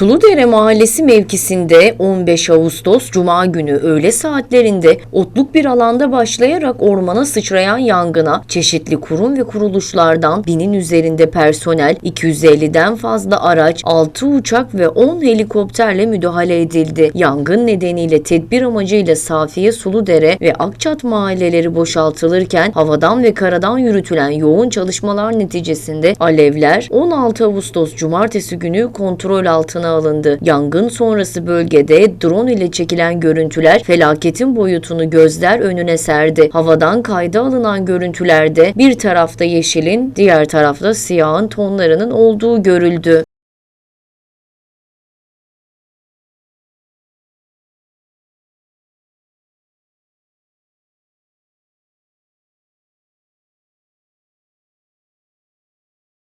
Suludere Mahallesi mevkisinde 15 Ağustos Cuma günü öğle saatlerinde otluk bir alanda başlayarak ormana sıçrayan yangına çeşitli kurum ve kuruluşlardan binin üzerinde personel, 250'den fazla araç, 6 uçak ve 10 helikopterle müdahale edildi. Yangın nedeniyle tedbir amacıyla Safiye Suludere ve Akçat mahalleleri boşaltılırken havadan ve karadan yürütülen yoğun çalışmalar neticesinde alevler 16 Ağustos Cumartesi günü kontrol altına alındı. Yangın sonrası bölgede drone ile çekilen görüntüler felaketin boyutunu gözler önüne serdi. Havadan kayda alınan görüntülerde bir tarafta yeşilin, diğer tarafta siyahın tonlarının olduğu görüldü.